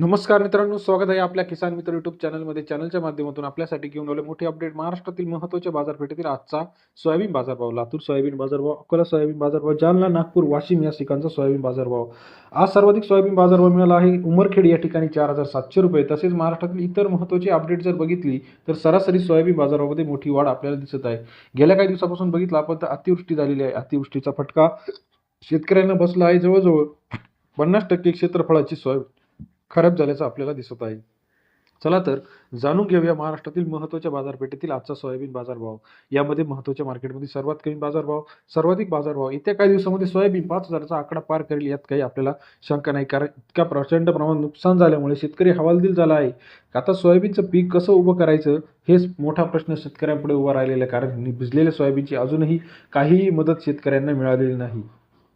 नमस्कार मित्रांनो स्वागत आहे आपल्या किसान मित्र युट्यूब चॅनलमध्ये. चॅनलच्या माध्यमातून आपल्यासाठी घेऊन आले मोठे अपडेट महाराष्ट्रातील महत्त्वाच्या बाजारपेठेतील आजचा सोयाबीन बाजारभाव. लातूर सोयाबीन बाजारभाव अकोला सोयाबीन बाजारभाव जालना नागपूर वाशिम या ठिकाणचा सोयाबीन बाजारभाव. आज सर्वाधिक सोयाबीन बाजारभाव मिळाला आहे. उमरखेड या ठिकाणी चार हजार सातशे रुपये. तसेच महाराष्ट्रातील इतर महत्त्वाची अपडेट जर बघितली तर सरासरी सोयाबीन बाजारामध्ये मोठी वाढ आपल्याला दिसत आहे. गेल्या काही दिवसापासून बघितलं आपण तर अतिवृष्टी झालेली आहे. अतिवृष्टीचा फटका शेतकऱ्यांना बसला आहे जवळजवळ पन्नास टक्के क्षेत्रफळाची सोयाबीन खराब झाल्याचं आपल्याला दिसत आहे. चला तर जाणून घेऊया महाराष्ट्रातील महत्त्वाच्या बाजारपेठेतील आजचा सोयाबीन बाजारभाव. यामध्ये महत्त्वाच्या मार्केटमध्ये सर्वात कमी बाजारभाव सर्वाधिक बाजारभाव. येत्या काही दिवसामध्ये सोयाबीन पाच हजाराचा आकडा पार करेल यात काही आपल्याला शंका नाही. कारण इतक्या प्रचंड प्रमाणात नुकसान झाल्यामुळे शेतकरी हवालदिल झाला आहे. आता सोयाबीनचं पीक कसं उभं करायचं हेच मोठा प्रश्न शेतकऱ्यांपुढे उभा राहिलेला आहे. कारण भिजलेल्या सोयाबीनची अजूनही काहीही मदत शेतकऱ्यांना मिळालेली नाही.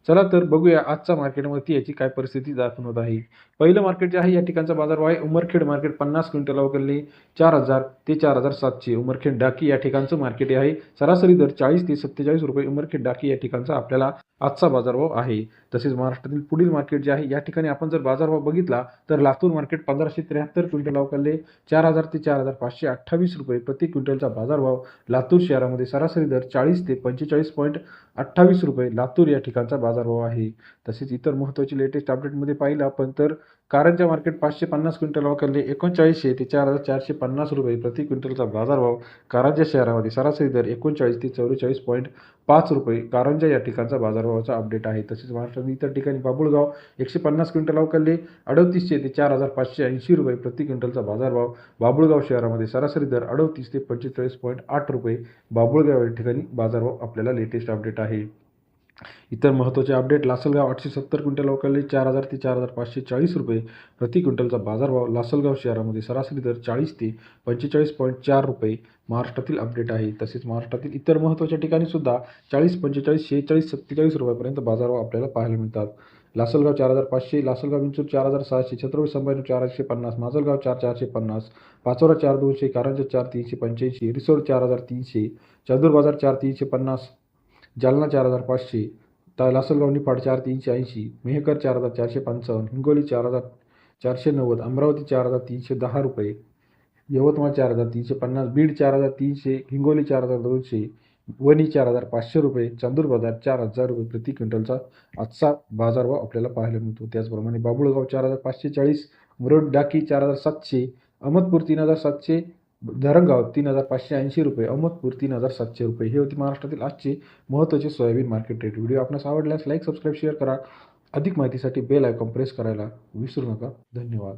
चला तर बघूया आजच्या मार्केटमध्ये याची काय परिस्थिती दाखवत आहे. पहिलं मार्केट जे आहे या ठिकाणचा बाजारभाव आहे उमरखेड मार्केट पन्नास क्विंटल वगैरे चार हजार ते चार हजार सातशे उमरखेड डाकी या ठिकाणचं मार्केट आहे. सरासरी दर चाळीस ते सत्तेचाळीस रुपये उमरखेड डाकी या ठिकाणचा आपल्याला आजचा बाजारभाव आहे. तसेच महाराष्ट्रातील पुढील मार्केट जे आहे या ठिकाणी आपण जर बाजारभाव बघितला तर लातूर मार्केट पंधराशे त्र्याहत्तर क्विंटल अवकलले चार हजार ते चार हजार पाचशे अठ्ठावीस रुपये प्रति क्विंटलचा बाजारभाव लातूर शहरामध्ये सरासरी दर चाळीस ते पंचेचाळीस पॉईंट अठ्ठावीस रुपये लातूर या ठिकाणचा बाजारभाव आहे. तसेच इतर महत्त्वाची लेटेस्ट अपडेटमध्ये पाहिलं आपण तर कारंजा मार्केट पाचशे पन्नास क्विंटल अवकलले एकोणचाळीसशे ते चार हजार चारशे पन्नास रुपये प्रति क्विंटलचा बाजारभाव कारंजा शहरामध्ये सरासरी दर एकोणचाळीस ते चौवेचाळीस पॉईंट पाच रुपये कारंजा या ठिकाणचा बाजारभावाचा अपडेट आहे. तसेच महाराष्ट्रातील इतर ठिकाणी बाबुळगाव एकशे पन्नास क्विंटल अवकलले अडतीसशे ते चार हजार पाचशे ऐंशी रुपये प्रति क्विंटलचा बाजारभाव बाबुळगाव शहरामध्ये सरासरी दर अडतीस ते पंचेचाळीस पॉईंट आठ रुपये बाबुळगाव या ठिकाणी बाजारभाव आपल्याला लेटेस्ट अपडेट आहे. इतर महत्त्वाचे अपडेट लासलगाव आठशे सत्तर क्विंटल अवकलले चार हजार ते चार हजार पाचशे चाळीस रुपये. प्रति क्विंटलचा बाजारभाव लासलगाव शहरामध्ये सरासरी दर चाळीस ते पंचेचाळीस पॉईंट चार रुपये. महाराष्ट्रातील अपडेट आहे. तसेच महाराष्ट्रातील इतर महत्त्वाच्या ठिकाणीसुद्धा चाळीस पंचेचाळीस शेहेचाळीस सत्तेचाळीस रुपयापर्यंत बाजारभाव आपल्याला पाहायला मिळतात. लासलगाव चार हजार पाचशे लासलगाव विंचूर चार हजार सहाशे छत्रपती संभाजी चारशे पन्नास माजलगाव चार चारशे पन्नास पाचोरा चार दोनशे कारंजा चार तीनशे पंच्याऐंशी रिसोड चार हजार तीनशे चांदूर बाजार चार तीनशे पन्नास जालना चार हजार पाचशे ता लासलगाव निफाड चार तीनशे ऐंशी मेहकर चार हजार चारशे पंचावन्न हिंगोली चार हजार चारशे नव्वद अमरावती चार हजार तीनशे दहा रुपये यवतमाळ चार हजार तीनशे पन्नास बीड चार हजार तीनशे हिंगोली चार हजार दोनशे वणी चार हजार पाचशे रुपये चांदूर बाजार चार हजार रुपये प्रति क्विंटलचा आजचा बाजारभाव आपल्याला पाहायला मिळतो त्याचप्रमाणे बाबुळगाव चार हजार पाचशे चाळीस मुरड डाकी चार हजार सातशे अहमदपूर तीन हजार सातशे धरणगाव तीन हजार पाचशे ऐंशी रुपये अहमदपूर तीन हजार सातशे रुपये. हे होती महाराष्ट्रातील आजचे महत्त्वाचे सोयाबीन मार्केट रेट व्हिडिओ आपणास आवडल्यास लाईक सबस्क्राईब शेअर करा. अधिक माहितीसाठी बेल आयकॉन प्रेस करायला विसरू नका. धन्यवाद.